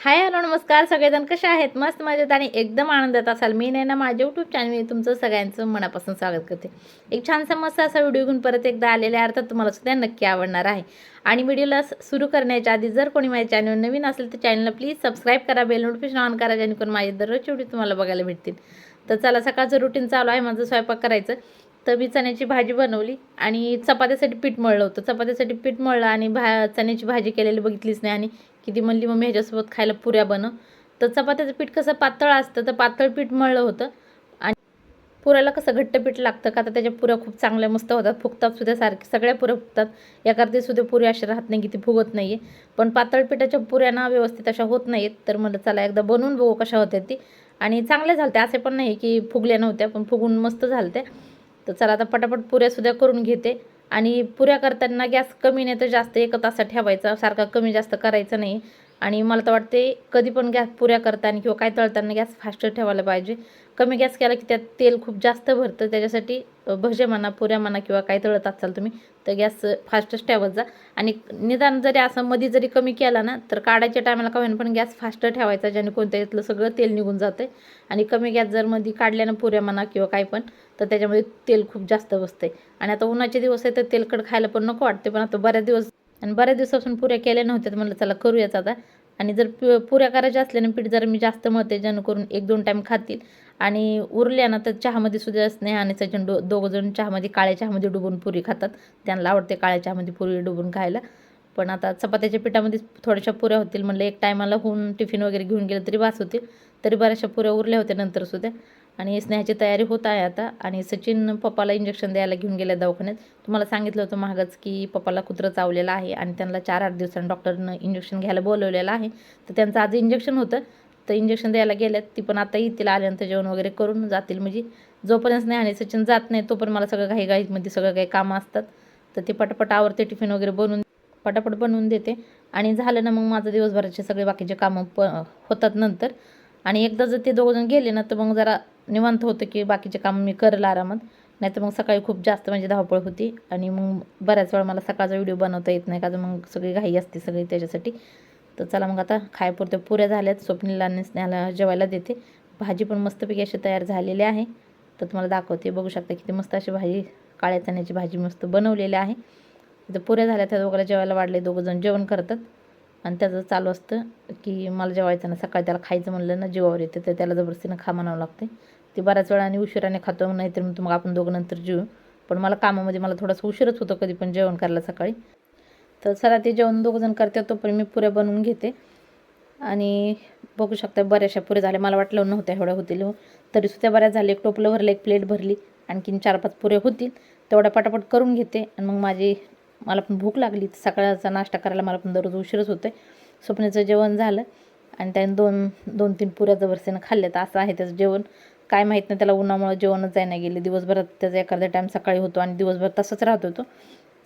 Hi hello नमस्कार. सगळेजण कसे आहेत? मस्त मजेत आणि एकदम आनंदात असाल. मी नाही ना माझ्या यूट्यूब चॅनल तुमचं सगळ्यांचं मनापासून स्वागत करते. एक छानसा मस्त असा व्हिडिओ घेऊन परत एकदा आलेला अर्थात तुम्हाला सुद्धा नक्की आवडणार आहे. आणि व्हिडिओला सुरू करण्याच्या आधी जर कोणी माझ्या चॅनल नवीन असेल तर चॅनलला प्लीज सबस्क्राईब करा बेल नोटिफिकेशन ऑन करा जेणेकरून माझे दररोजचे व्हिडिओ तुम्हाला बघायला भेटतील. तर चला सकाळचं रुटीन चालू आहे. माझं स्वयंपाक करायचं. तर मी चण्याची भाजी बनवली आणि चपात्यासाठी पीठ मळलं होतं. चपात्यासाठी पीठ मळलं आणि भा चण्याची भाजी केलेली बघितलीच नाही आणि की ती म्हणली मम्मी ह्याच्यासोबत खायला पुऱ्या बनव तर चपात्याचं पीठ कसं पातळ असतं तर पातळ पीठ मळलं होतं. आणि पुऱ्याला कसं घट्ट पीठ लागतं का? तर त्याच्या पुऱ्या खूप चांगल्या मस्त होतात फुगतात सुद्धा सारखे सगळ्या पुऱ्या फुगतात. याकरता सुद्धा पुऱ्या अशा राहत नाही की ती फुगत नाही आहे पण पातळ पिठाच्या पुऱ्या ना व्यवस्थित अशा होत नाहीत. तर म्हणलं चला एकदा बनवून बघू कशा होत्या ती. आणि चांगल्या झालत्या असे पण नाही की फुगल्या नव्हत्या पण फुगून मस्त झालत्या. तर चला आता पटापट पुऱ्यासुद्धा करून घेते. आणि पुऱ्या करताना गॅस कमी नाही तर जास्त एक तासात ठेवायचा. सारखा कमी जास्त करायचं नाही. आणि मला तर वाटते कधी पण गॅस पुऱ्या करताना किंवा काय तळताना गॅस फास्ट ठेवायला पाहिजे. कमी गॅस केला की त्यात तेल खूप जास्त भरतं त्याच्यासाठी भजे म्हणा पुऱ्या म्हणा किंवा काय तळत असाल तुम्ही तर गॅस फास्टच ठेवत जा. आणि निदान जरी असं मध्ये जरी कमी केला ना तर काढायच्या टायमाला का होईना पण गॅस फास्ट ठेवायचा ज्याने कोणत्या यातलं सगळं तेल निघून जातं आणि कमी गॅस जर मध्ये काढल्यानं पुऱ्या म्हणा किंवा काय पण तर त्याच्यामध्ये तेल खूप जास्त बसते आणि आता उन्हाचे दिवस आहे तर तेलकट खायला पण नको वाटते पण आता बऱ्याच दिवस आणि बऱ्याच दिवसापासून पुऱ्या केल्या नव्हत्या तर म्हणलं चला करूयाच आता. आणि जर प पुऱ्या करायच्या असल्यानं पीठ जर मी जास्त मळते जेणेकरून एक दोन टाईम खातील. आणि उरल्या ना तर चहामध्ये सुद्धा स्नेह आणि सचिन डो दोघंजण चहामध्ये काळ्या चहामध्ये डुबून पुरी खातात. त्यांना आवडते काळ्या चहामध्ये पुरी डुबून खायला. पण आता चपात्याच्या पिठामध्ये थोड्याशा पुऱ्या होतील. म्हणलं एक टायमाला होऊन टिफिन वगैरे घेऊन गेलं तरी वास होतील. तरी बऱ्याचशा पुऱ्या उरल्या होत्या नंतरसुद्धा आणि स्नेहाची तयारी होत आहे आता. आणि सचिन पप्पाला इंजेक्शन द्यायला घेऊन गेल्या दवाखान्यात. तुम्हाला सांगितलं होतं महागच की पप्पाला कुत्रं चावलेलं आहे आणि त्यांना चार आठ दिवसांनी डॉक्टरनं इंजेक्शन घ्यायला बोलवलेलं आहे. तर त्यांचं आज इंजेक्शन होतं. तर इंजेक्शन द्यायला गेल्यात. ती पण आता येतील आल्यानंतर जेवण वगैरे करून जातील म्हणजे जोपर्यंत नाही आणि सचिन जात नाही तोपर्यंत मला सगळं घाई घाईमध्ये सगळं काही कामं असतात. तर ते पटापट आवरते टिफिन वगैरे बनवून पटापट बनवून देते. आणि झालं ना मग माझं दिवसभराचे सगळे बाकीचे कामं प होतात नंतर. आणि एकदा जर ते दोघंजण गेले ना तर मग जरा निवांत होतं की बाकीचे काम मी करेल आरामात. नाही तर मग सकाळी खूप जास्त म्हणजे धावपळ होती आणि मग बऱ्याच वेळा मला सकाळचा व्हिडिओ बनवता येत नाही का मग सगळी घाई असते सगळी त्याच्यासाठी. तर चला मग आता खायपुरत्या पुऱ्या झाल्यात स्वप्नीला आणि स्नेहाला जेवायला देते. भाजी पण मस्तपैकी अशी तयार झालेली आहे. तर तुम्हाला दाखवते बघू शकता किती मस्त अशी भाजी काळ्या चण्याची भाजी मस्त बनवलेली आहे. तर पुऱ्या झाल्या त्या दोघांना जेवायला वाढले दोघंजण जेवण करतात. आणि त्याचं चालू असतं की मला जेवायचं ना सकाळी त्याला खायचं म्हणलं ना जीवावर येते तर त्याला जबरदस्तीनं खा म्हणावं लागते ती बऱ्याच वेळा आणि उशिराने खातो नाहीतर मग मग आपण दोघं नंतर जेऊ. पण मला कामामध्ये मला थोडंसं उशीरच होतं कधी पण जेवण करायला सकाळी. तर सरा ते जेवण दोघंजण करते तोपर्यंत मी पुऱ्या बनवून घेते. आणि बघू शकता बऱ्याचशा पुऱ्या झाल्या. मला वाटलं नव्हत्या एवढ्या होतील हो. तरीसुद्धा बऱ्याच झाल्या. एक टोपलं भरलं एक प्लेट भरली. आणखीन चार पाच पुऱ्या होतील. तेवढ्या पटापट करून घेते. आणि मग माझी मला पण भूक लागली. सकाळचा नाश्ता करायला मला पण दररोज उशीरच होतं स्वप्नाचं जेवण झालं आणि त्याने दोन दोन तीन पुऱ्या जबरसेनं खाल्ल्या तर असं आहे त्याचं जेवण. काय माहीत नाही त्याला उन्हामुळं जेवणच जायला गेले. दिवसभरात त्याचा एखादा टाईम सकाळी होतो आणि दिवसभर तसंच राहत होतो.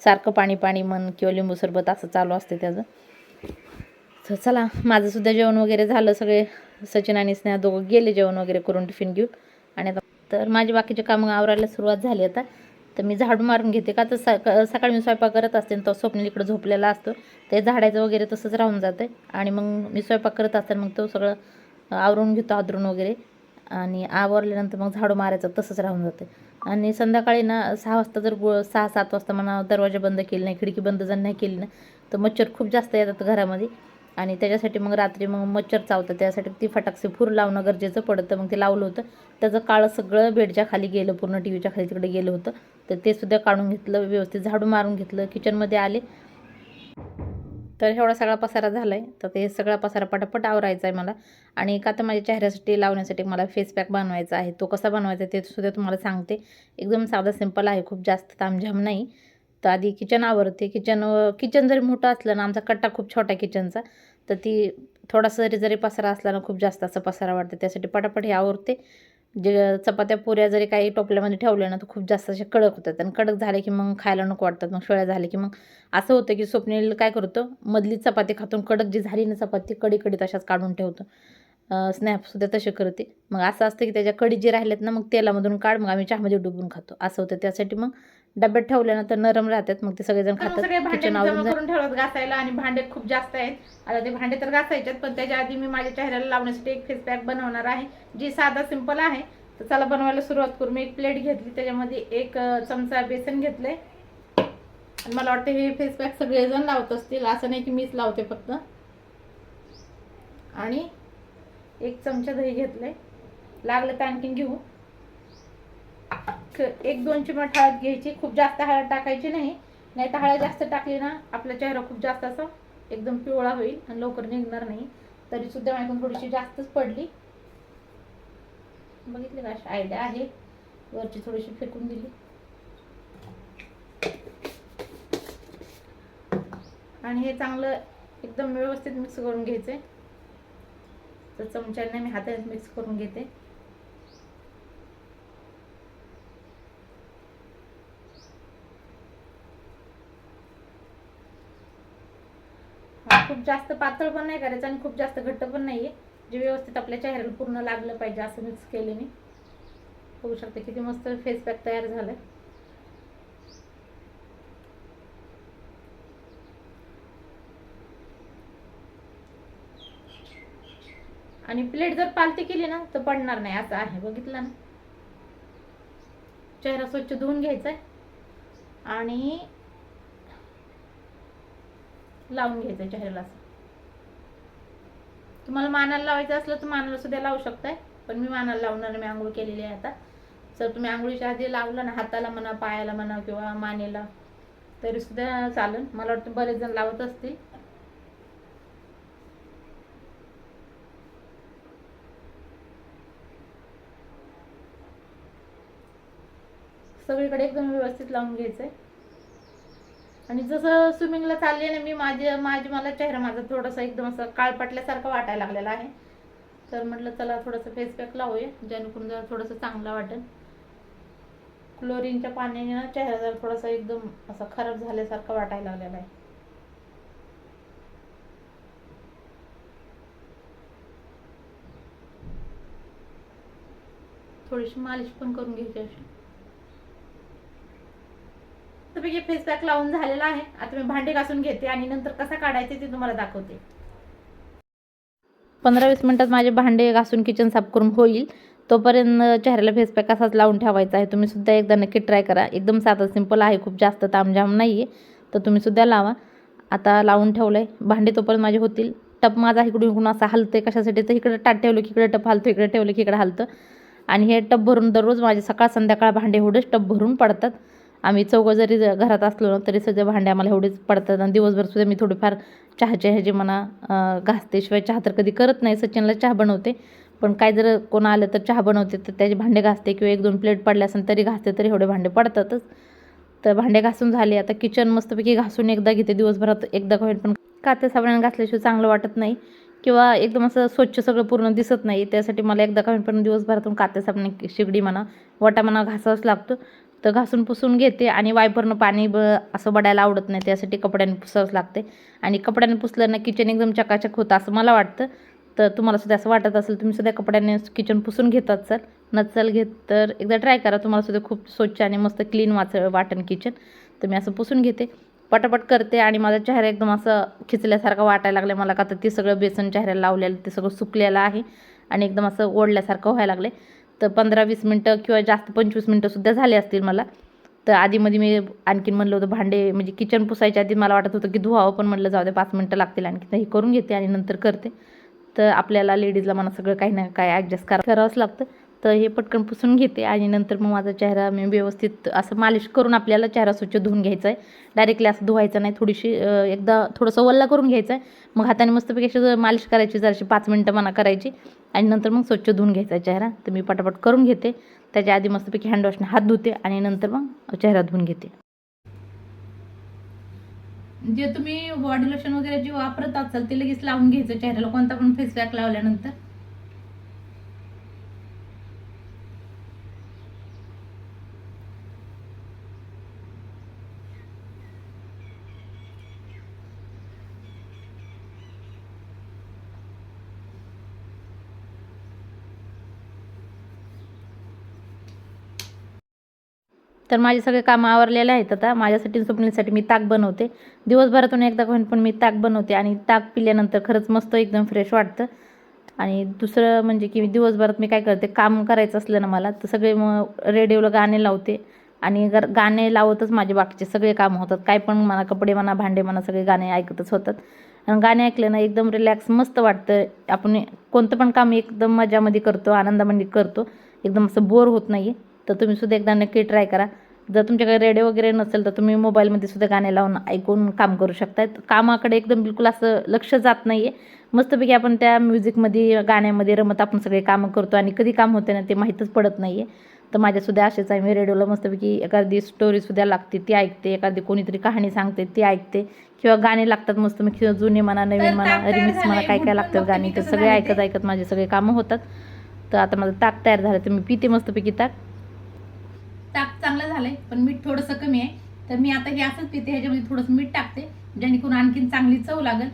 सारखं पाणी पाणी मन किंवा लिंबू सरबत असं चालू असते त्याचं. तर चला माझंसुद्धा जेवण वगैरे झालं. सगळे सचिन आणि स्नेहा दोघं गेले जेवण वगैरे करून टिफिन घेऊन. आणि आता तर माझे बाकीचे कामं आवरायला सुरुवात झाली आता. तर मी झाडू मारून घेते. का तर सकाळी मी स्वयंपाक करत असते तो स्वप्नील इकडं झोपलेला असतो. ते झाडायचं वगैरे तसंच राहून जातं आणि मग मी स्वयंपाक करत असताना मग तो सगळं आवरून घेतो आदरून वगैरे. आणि आवरल्यानंतर मग झाडू मारायचं तसंच राहून जातं आणि संध्याकाळी ना सहा वाजता जर गो सहा सात वाजता म्हणा दरवाजा बंद केले नाही खिडकी बंद जर नाही केली ना तर मच्छर खूप जास्त येतात घरामध्ये. आणि त्याच्यासाठी मग रात्री मग मच्छर चावतं त्यासाठी ती फटाकसे फूर लावणं गरजेचं पडतं. मग ते लावलं होतं. त्याचं काळं सगळं बेडच्या खाली गेलं. पूर्ण टी व्हीच्या खाली तिकडे गेलं होतं. तर ते सुद्धा काढून घेतलं व्यवस्थित झाडू मारून घेतलं किचनमध्ये आले. तर एवढा सगळा पसारा झाला आहे तर ते सगळा पसारा पटापट आवरायचा आहे मला. आणि का तर माझ्या चेहऱ्यासाठी लावण्यासाठी मला फेस पॅक बनवायचा आहे. तो कसा बनवायचा ते सुद्धा तुम्हाला सांगते. एकदम साधा सिंपल आहे. खूप जास्त तामझाम नाही. तर आधी किचन आवरते. किचन किचन जरी मोठं असलं ना आमचा कट्टा खूप छोटा किचनचा तर ती थोडासा जरी जरी पसारा असला ना खूप जास्त असा पसारा वाटते त्यासाठी पटापट हे आवरते. जे चपात्या पुऱ्या जरी काही टोपल्यामध्ये ठेवल्या ना तर खूप जास्त असे कडक होतात. आणि कडक झाले की मग खायला नको वाटतात मग शेळ्या झाले की मग असं होतं की स्वप्नील काय करतो मधली चपाती खातून कडक जी झाली ना चपाती कडी कडी तशाच काढून ठेवतो. स्नॅपसुद्धा तसे करते. मग असं असतं की त्याच्या कडी जे राहिल्यात ना मग तेलामधून काढ मग आम्ही चहामध्ये डुबून खातो. असं होतं त्यासाठी मग डब्यात ठेवल्यानंतर नरम राहतात मग ते सगळेजण मग खातात सगळे भांडे किचन मी आवरून जमा. करून ठेवत घासायला आणि भांडे खूप जास्त आहेत. आता ते भांडे तर घासायचेत पण त्याच्या आधी मी माझ्या चेहऱ्याला लावण्यासाठी एक फेस पॅक बनवणार आहे जी साधा सिंपल आहे. तर चला बनवायला सुरुवात करू. मी एक प्लेट घेतली त्याच्यामध्ये एक अं, चमचा बेसन घेतले आणि मला वाटतं हे फेस पॅक सगळेजण लावत असतील असं नाही की मीच लावते फक्त. आणि एक चमचा दही घेतले लागलं तर आणखीन घेऊ. एक दोन चिमट हळद घ्यायची. खूप जास्त हळद टाकायची नाही. नाही तर हळद जास्त टाकली ना आपला चेहरा खूप जास्त असं एकदम पिवळा होईल आणि लवकर निघणार नाही. तरी सुद्धा माझ्याकडून थोडीशी जास्तच पडली. बघितली का? अशी आयडिया आहे. वरची थोडीशी फेकून दिली. आणि हे चांगलं एकदम व्यवस्थित मिक्स करून घ्यायचंय. तर चमच्याने मी हाताने मिक्स करून घेते. खूप जास्त पातळ पण नाही करायचं आणि खूप जास्त घट्ट पण नाहीये. जे व्यवस्थित आपल्या चेहऱ्याला पूर्ण लागलं पाहिजे असं मिक्स केले मी. बघू शकते किती मस्त फेस पॅक तयार झालं आणि प्लेट जर पालती केली ना तर पडणार नाही असं आहे. बघितलं ना? चेहरा स्वच्छ धुवून घ्यायचा आहे आणि लावून घ्यायचं चेहऱ्याला तुम्हाला मानाला लावायचं असलं तर मानाला सुद्धा लावू शकताय पण मी मानाला लावणार मी आंघोळ केलेली आहे आता. जर तुम्ही आंघोळीच्या आधी लावलं ना हाताला म्हणा पायाला म्हणा किंवा मानेला तरी सुद्धा चालेल. मला वाटतं बरेच जण लावत असतील. सगळीकडे एकदम व्यवस्थित लावून घ्यायचंय. आणि जसं स्विमिंगला चालले ना मी माझे माझे मला चेहरा माझा थोडासा एकदम असं काळपटल्यासारखं वाटायला लागलेला आहे. तर म्हटलं चला थोडंसं फेस पॅक लावूया जेणेकरून जरा थोडंसं चांगलं वाटेल. क्लोरीनच्या पाण्याने ना चेहरा जरा थोडासा एकदम असा खराब झाल्यासारखा वाटायला लागलेला आहे. थोडीशी मालिश पण करून घ्यायची अशी. त्यापैकी फेस पॅक लावून झालेला आहे. आता मी भांडे घासून घेते आणि नंतर कसा काढायचे ते तुम्हाला दाखवते. पंधरा वीस मिनटात माझे भांडे घासून किचन साफ करून होईल. तोपर्यंत चेहऱ्याला फेस पॅक असाच लावून ठेवायचा आहे. तुम्ही सुद्धा एकदा नक्की ट्राय करा. एकदम साधं सिंपल आहे. खूप जास्त तामझाम नाही आहे तर तुम्ही सुद्धा लावा. आता लावून ठेवलं आहे भांडे तोपर्यंत माझे होतील. टप माझा इकडून इकडून असा हलतंय कशासाठी? तर इकडे टाट ठेवलं की इकडे टप हलतं इकडे ठेवलं की इकडे हलतं आणि हे टप भरून दररोज माझे सकाळ संध्याकाळ भांडे एवढेच टप भरून पडतात. आम्ही चौघं जरी घरात असलो ना तरी सगळे भांडे आम्हाला एवढेच पडतात. आणि दिवसभर सुद्धा मी थोडीफार चहाचे ह्याचे म्हणा घासते शिवाय चहा तर कधी करत नाही. सचिनला चहा बनवते. पण काय जर कोण आलं तर चहा बनवते तर त्याचे भांडे घासते किंवा एक दोन प्लेट पडले असेल तरी घासते तरी एवढे भांडे पडतातच. तर भांडे घासून झाले. आता किचन मस्तपैकी घासून एकदा घेते. दिवसभरात एकदा होईल पण कात्या साबणाने घासल्याशिवाय चांगलं वाटत नाही. किंवा एकदम असं स्वच्छ सगळं पूर्ण दिसत नाही. त्यासाठी मला एकदा का होईल पण दिवसभरातून कात्या साबणे शिगडी म्हणा वटा म्हणा घासावाच लागतो. तर घासून पुसून घेते आणि वायपरनं पाणी ब असं बडायला आवडत नाही त्यासाठी कपड्याने पुसावंच लागते. आणि कपड्याने पुसलं ना किचन एकदम चकाचक होतं असं मला वाटतं. तर तुम्हाला सुद्धा असं वाटत असेल तुम्ही सुद्धा कपड्याने किचन पुसून घेतात सर नचल घेत तर एकदा ट्राय करा. तुम्हाला सुद्धा खूप स्वच्छ आणि मस्त क्लीन वाच वाटन किचन तर मी असं पुसून घेते. पटापट करते आणि माझा चेहरा एकदम असं खिचल्यासारखा वाटायला लागलं मला. का तर ते सगळं बेसन चेहऱ्याला लावलेलं ते सगळं सुकलेलं आहे आणि एकदम असं ओढल्यासारखं व्हायला लागले तर पंधरा वीस मिनटं किंवा जास्त पंचवीस मिनटंसुद्धा झाले असतील मला. तर आधीमध्ये मी आणखीन म्हणलं होतं भांडे म्हणजे किचन पुसायच्या आधी मला वाटत होतं की धुवावं पण म्हटलं जाऊ दे पाच मिनटं लागतील आणखी तर हे करून घेते आणि नंतर करते. तर आपल्याला लेडीजला मला सगळं काही ना काय ॲडजस्ट करा करावंच लागतं. तर हे पटकन पुसून घेते आणि नंतर मग माझा चेहरा मी व्यवस्थित असं मालिश करून आपल्याला चेहरा स्वच्छ धुवून घ्यायचा आहे. डायरेक्टली असं धुवायचं नाही थोडीशी एकदा थोडंसं वल्ला करून घ्यायचं आहे. मग हाताने मस्तपैकी अशी मालिश करायची जराशी पाच मिनटं मना करायची आणि नंतर मग स्वच्छ धुवून घ्यायचा चेहरा. तर मी पटापट करून घेते. त्याच्या आधी मस्तपैकी हँडवॉशने हात धुते आणि नंतर मग चेहरा धुवून घेते. जे तुम्ही बॉडी लोशन वगैरे जे वापरत असाल ते लगेच लावून घ्यायचं. चेहऱ्याला कोणता पण फेस पॅक लावल्यानंतर. तर माझे सगळे कामं आवरलेले आहेत आता. माझ्यासाठी आणि स्वप्नीसाठी मी ताक बनवते. दिवसभरातून एकदा होईन पण मी ताक बनवते आणि ताक पिल्यानंतर खरंच मस्त एकदम फ्रेश वाटतं. आणि दुसरं म्हणजे की दिवसभरात मी काय करते काम करायचं असलं ना मला तर सगळे मग रेडिओला गाणे लावते. आणि गर गाणे लावतच माझे बाकीचे सगळे कामं होतात. काय पण म्हणा कपडे म्हणा भांडे म्हणा सगळे गाणे ऐकतच होतात. आणि गाणे ऐकले ना एकदम रिलॅक्स मस्त वाटतं. आपण कोणतं पण काम एकदम मजामध्ये करतो आनंदामध्ये करतो. एकदम असं बोर होत नाही आहे तर तुम्ही सुद्धा एकदा नक्की ट्राय करा. जर तुमच्याकडे रेडिओ वगैरे नसेल तर तुम्ही मोबाईलमध्ये सुद्धा गाणे लावून ऐकून काम करू शकता कामाकडे एकदम बिलकुल असं लक्ष जात नाही आहे मस्तपैकी आपण त्या म्युझिकमध्ये गाण्यामध्ये रमत आपण सगळे कामं करतो आणि कधी काम होते ना ते माहीतच पडत नाही आहे तर माझ्यासुद्धा असेच आहे मी रेडिओला मस्तपैकी एखादी स्टोरीसुद्धा लागते ती ऐकते एखादी कोणीतरी कहाणी सांगते ती ऐकते. किंवा गाणे लागतात मस्त मी किंवा जुने म्हणा नवीन म्हणा रिमिक्स म्हणा. काय काय बघते गाणी तर सगळे ऐकत. ऐकत माझे सगळे कामं होतात. तर आता माझं ताक तयार झालं तर मी पिते मस्तपैकी ताक. ताक चांगलं झालंय पण मीठ थोडंसं कमी आहे. तर मी आता हे असंच पिते ह्याच्यामध्ये थोडंसं मीठ टाकते जेणेकरून आणखीन चांगली चव लागेल.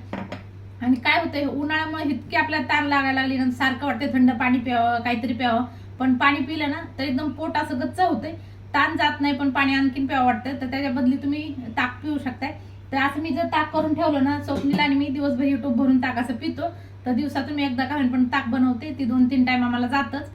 आणि काय होतंय उन्हाळ्यामुळे इतकी आपल्याला ताण लागायला लागली ना सारखं वाटतं थंड पाणी प्यावं काहीतरी प्यावं. पण पाणी पिलं ना तर एकदम पोट असं गच्च होतंय. ताण जात नाही पण पाणी आणखीन प्यावं वाटतं. तर त्याच्या बदली तुम्ही ताक पिऊ शकताय. तर असं मी जर ताक करून ठेवलं ना स्वप्नीला आणि मी दिवसभर युट्यूब भरून ताक असं पितो तर दिवसातून मी एकदा का पण ताक बनवते. ती दोन तीन टाइम आम्हाला जातच.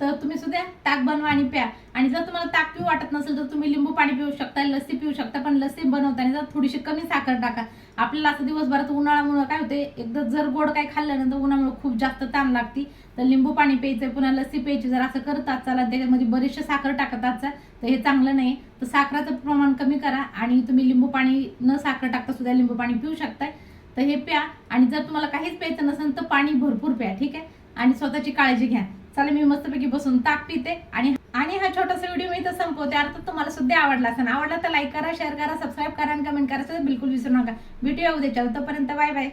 तर तुम्ही सुद्धा ताक बनवा आणि प्या. आणि जर तुम्हाला ताक पिऊ वाटत नसेल तर तुम्ही लिंबू पाणी पिऊ शकता लस्सी पिऊ शकता पण लस्सी बनवताना जर थोडीशी कमी साखर टाका. आपल्याला असं दिवसभरात उन्हाळ्यामुळं काय होते एकदा जर गोड काय खाल्लं ना तर उन्हामुळे खूप जास्त ताण लागते. तर लिंबू पाणी प्यायचं पुन्हा लस्सी प्यायची जर असं करत असाल त्याच्यामध्ये बरेचसे साखर टाकत असाल तर हे चांगलं नाही. तर साखराचं प्रमाण कमी करा आणि तुम्ही लिंबू पाणी न साखर टाकता सुद्धा लिंबू पाणी पिऊ शकताय. तर हे प्या. आणि जर तुम्हाला काहीच प्यायचं नसेल तर पाणी भरपूर प्या ठीक आहे? आणि स्वतःची काळजी घ्या. चला मी मस्तपैकी बसून ताक पिते आणि आणि हा छोटासा व्हिडिओ मी इथं संपवते. अर्थात तुम्हाला सुद्धा आवडला असेल. आवडला तर लाईक करा शेअर करा सबस्क्राईब करा आणि कमेंट करा. बिलकुल विसरू नका. भेटूया उद्याच्या. तोपर्यंत बाय बाय.